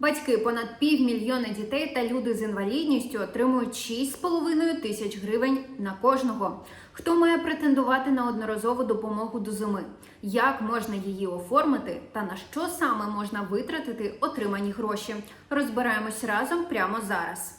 Батьки понад півмільйона дітей та люди з інвалідністю отримують 6,5 тисяч гривень на кожного. Хто має претендувати на одноразову допомогу до зими? Як можна її оформити та на що саме можна витратити отримані гроші? Розбираємось разом прямо зараз.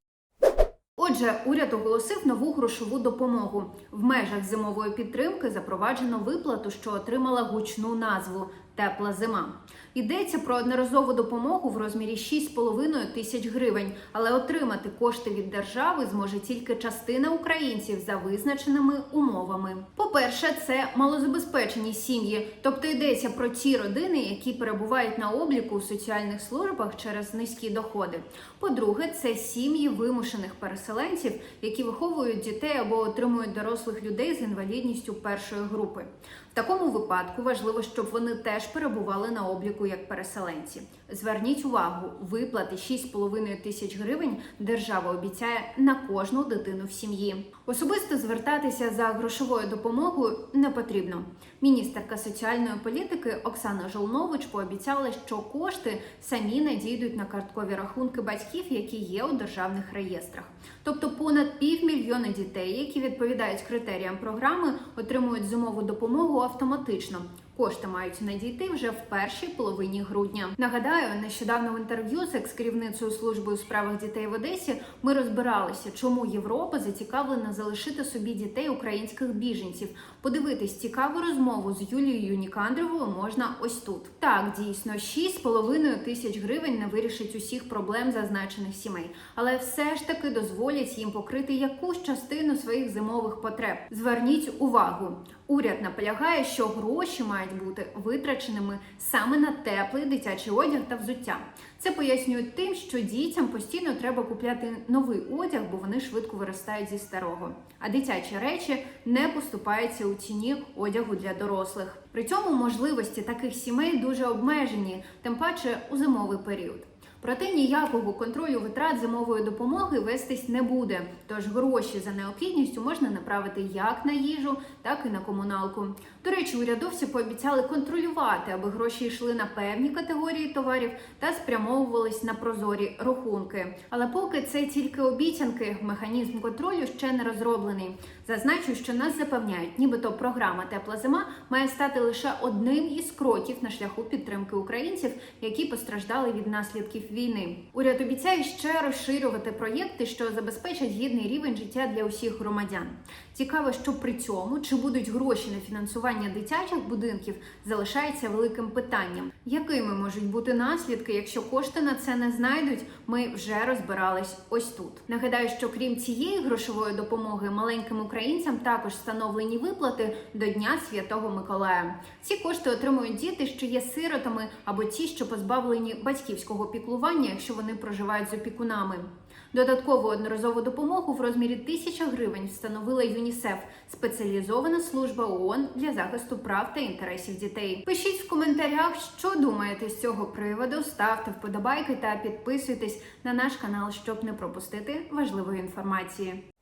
Отже, уряд оголосив нову грошову допомогу. В межах зимової підтримки запроваджено виплату, що отримала гучну назву Тепла зима. Йдеться про одноразову допомогу в розмірі 6,5 тисяч гривень, але отримати кошти від держави зможе тільки частина українців за визначеними умовами. По-перше, це малозабезпечені сім'ї, тобто йдеться про ті родини, які перебувають на обліку у соціальних службах через низькі доходи. По-друге, це сім'ї вимушених переселенців, які виховують дітей або отримують дорослих людей з інвалідністю першої групи. В такому випадку важливо, щоб вони теж перебували на обліку як переселенці. Зверніть увагу, виплати 6,5 тисяч гривень держава обіцяє на кожну дитину в сім'ї. Особисто звертатися за грошовою допомогою не потрібно. Міністерка соціальної політики Оксана Жолнович пообіцяла, що кошти самі надійдуть на карткові рахунки батьків, які є у державних реєстрах. Тобто понад півмільйона дітей, які відповідають критеріям програми, отримують зимову допомогу автоматично. Кошти мають надійти вже в першій половині грудня. Нагадаю, нещодавно в інтерв'ю з екс-керівницею служби у справах дітей в Одесі ми розбиралися, чому Європа зацікавлена залишити собі дітей українських біженців. Подивитись цікаву розмову з Юлією Нікандровою можна ось тут. Так, дійсно, 6,5 тисяч гривень не вирішить усіх проблем зазначених сімей, але все ж таки дозволять їм покрити якусь частину своїх зимових потреб. Зверніть увагу. Уряд наполягає, що гроші мають бути витраченими саме на теплий дитячий одяг та взуття. Це пояснюють тим, що дітям постійно треба купляти новий одяг, бо вони швидко виростають зі старого. А дитячі речі не поступаються у ціні одягу для дорослих. При цьому можливості таких сімей дуже обмежені, тим паче у зимовий період. Проте ніякого контролю витрат зимової допомоги вестись не буде. Тож гроші за необхідністю можна направити як на їжу, так і на комуналку. До речі, урядовці пообіцяли контролювати, аби гроші йшли на певні категорії товарів та спрямовувались на прозорі рахунки. Але поки це тільки обіцянки, механізм контролю ще не розроблений. Зазначу, що нас запевняють, нібито програма Тепла зима має стати лише одним із кроків на шляху підтримки українців, які постраждали від наслідків війни. Уряд обіцяє ще розширювати проєкти, що забезпечать гідний рівень життя для усіх громадян. Цікаво, що при цьому чи будуть гроші на фінансування дитячих будинків, залишається великим питанням. Якими можуть бути наслідки, якщо кошти на це не знайдуть? Ми вже розбирались ось тут. Нагадаю, що крім цієї грошової допомоги маленьким українцям також встановлені виплати до Дня Святого Миколая. Ці кошти отримують діти, що є сиротами, або ті, що позбавлені батьківського піклування, якщо вони проживають з опікунами. Додаткову одноразову допомогу в розмірі 1000 гривень встановила ЮНІСЕФ спеціалізована служба ООН для захисту прав та інтересів дітей. Пишіть в коментарях, що думаєте з цього приводу. Ставте вподобайки та підписуйтесь на наш канал, щоб не пропустити важливої інформації.